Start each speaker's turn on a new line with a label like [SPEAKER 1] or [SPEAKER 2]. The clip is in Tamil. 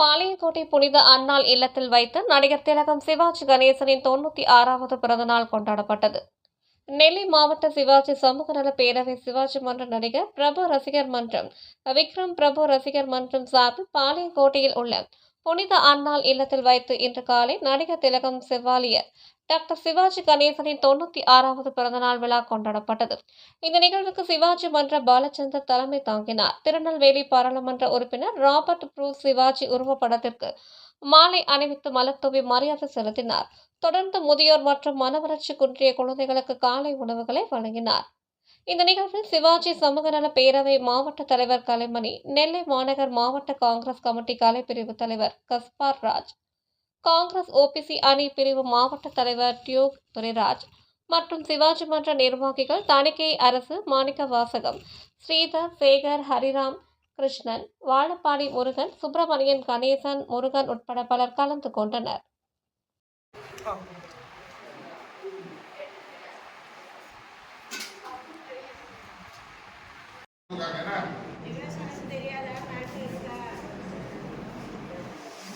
[SPEAKER 1] பாளையங்கோட்டை புனித அன்னாள் இல்லத்தில் வைத்து நடிகர் திலகம் சிவாஜி கணேசனின் தொண்ணூற்றி ஆறாவது பிறந்தநாள் கொண்டாடப்பட்டது. நெல்லை மாவட்ட சிவாஜி சமூக நல பேரவை சிவாஜி மன்ற நடிகர் பிரபு ரசிகர் மன்றம் விக்ரம் பிரபு ரசிகர் மன்றம் சார்பில் பாளையங்கோட்டையில் உள்ள புனித அன்னாள் இல்லத்தில் வைத்து இன்று காலை நடிகர் திலகம் செவ்வாலியர் டாக்டர் சிவாஜி கணேசனின் தொண்ணூத்தி ஆறாவது பிறந்தநாள் விழா கொண்டாடப்பட்டது. இந்த நிகழ்வுக்கு சிவாஜி மன்ற பாலச்சந்தர் தலைமை தாங்கினார். திருநெல்வேலி பாராளுமன்ற உறுப்பினர் ராபர்ட் ப்ரூஸ் சிவாஜி உருவப்படத்திற்கு மாலை அணிவித்து மலர் தூவி மரியாதை செலுத்தினார். தொடர்ந்து முதியோர் மற்றும் மனவளர்ச்சி குன்றிய குழந்தைகளுக்கு காலை உணவுகளை வழங்கினார். இந்த நிகழ்வில் சிவாஜி சமூக நல பேரவை மாவட்ட தலைவர் கலைமணி நெல்லை மாநகர் மாவட்ட காங்கிரஸ் கமிட்டி கலைப்பிரிவு தலைவர் கஸ்பார் ராஜ் காங்கிரஸ் ஓபிசி அணி பிரிவு மாவட்ட தலைவர் டியூக் துரைராஜ் மற்றும் சிவாஜி மன்ற நிர்வாகிகள் தணிக்கை அரசு மாணிக்க வாசகம் ஸ்ரீதர் சேகர் ஹரிராம் கிருஷ்ணன் வாழப்பாடி முருகன் சுப்பிரமணியன் கணேசன் முருகன் உட்பட பலர் கலந்து கொண்டனர்.